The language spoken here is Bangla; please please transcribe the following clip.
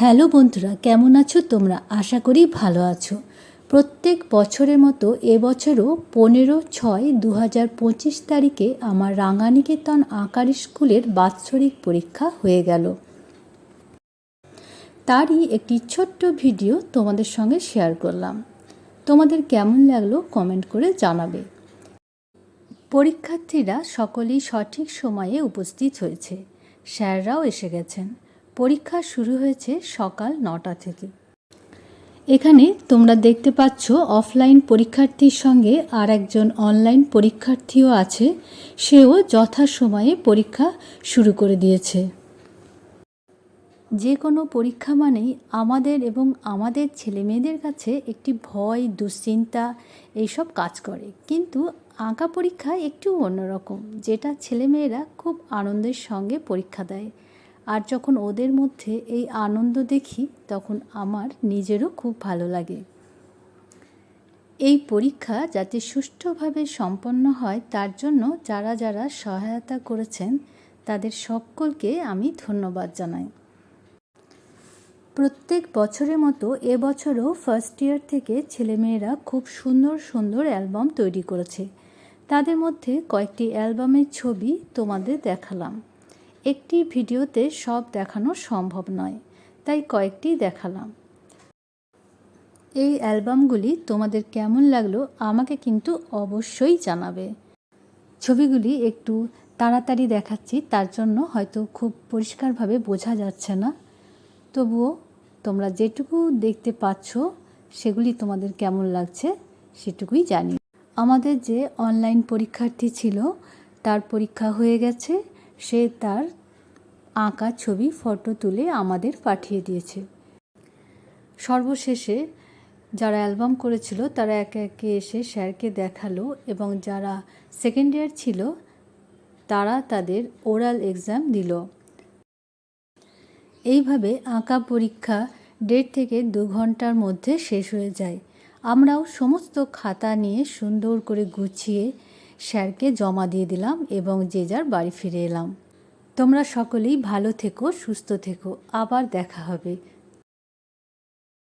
হ্যালো বন্ধুরা, কেমন আছো তোমরা? আশা করি ভালো আছো। প্রত্যেক বছরের মতো এবছরও পনেরো ছয় দু হাজার পঁচিশ তারিখে আমার রাঙানিকেতন আঁকার স্কুলের বাৎসরিক পরীক্ষা হয়ে গেল। তারই একটি ছোট্ট ভিডিও তোমাদের সঙ্গে শেয়ার করলাম। তোমাদের কেমন লাগল কমেন্ট করে জানাবে। পরীক্ষার্থীরা সকলেই সঠিক সময়ে উপস্থিত হয়েছে। স্যাররাও এসে গেছেন। পরীক্ষা শুরু হয়েছে সকাল নটা থেকে। এখানে তোমরা দেখতে পাচ্ছ অফলাইন পরীক্ষার্থীর সঙ্গে আর একজন অনলাইন পরীক্ষার্থীও আছে। সেও যথাসময়ে পরীক্ষা শুরু করে দিয়েছে। যে কোনো পরীক্ষা মানেই আমাদের এবং আমাদের ছেলেমেয়েদের কাছে একটি ভয়, দুশ্চিন্তা, এইসব কাজ করে। কিন্তু আঁকা পরীক্ষা একটু অন্যরকম, যেটা ছেলেমেয়েরা খুব আনন্দের সঙ্গে পরীক্ষা দেয়। আর যখন ওদের মধ্যে এই আনন্দ দেখি, তখন আমার নিজেরও খুব ভালো লাগে। এই পরীক্ষা যাতে সুষ্ঠুভাবে সম্পন্ন হয়, তার জন্য যারা যারা সহায়তা করেছেন, তাদের সকলকে আমি ধন্যবাদ জানাই। প্রত্যেক বছরের মতো এবছরও ফার্স্ট ইয়ার থেকে ছেলেমেয়েরা খুব সুন্দর সুন্দর অ্যালবাম তৈরি করেছে। তাদের মধ্যে কয়েকটি অ্যালবামের ছবি তোমাদের দেখালাম। একটি ভিডিওতে সব দেখানো সম্ভব নয়, তাই কয়েকটি দেখালাম। এই অ্যালবামগুলি তোমাদের কেমন লাগল আমাকে কিন্তু অবশ্যই জানাবে। ছবিগুলি একটু তাড়াতাড়ি দেখাচ্ছি, তার জন্য হয়তো খুব পরিষ্কারভাবে বোঝা যাচ্ছে না। তবুও তোমরা যেটুকু দেখতে পাচ্ছ, সেগুলি তোমাদের কেমন লাগছে সেটুকুই জানি। আমাদের যে অনলাইন পরীক্ষার্থী ছিল, তার পরীক্ষা হয়ে গেছে, সে তার আঁকা ছবি, ফটো তুলে আমাদের পাঠিয়ে দিয়েছে। সর্বশেষে যারা অ্যালবাম করেছিল, তারা একে একে এসে স্যারকে দেখাল এবং যারা সেকেন্ড ইয়ার ছিল, তারা তাদের ওরাল এক্সাম দিল। এইভাবে আঁকা পরীক্ষা দেড় থেকে দু ঘণ্টার মধ্যে শেষ হয়ে যায়। আমরাও সমস্ত খাতা নিয়ে সুন্দর করে গুছিয়ে স্যারকে জমা দিয়ে দিলাম এবং যে যার বাড়ি ফিরে এলাম। তোমরা সকলেই ভালো থেকো সুস্থ থেকো। আবার দেখা হবে।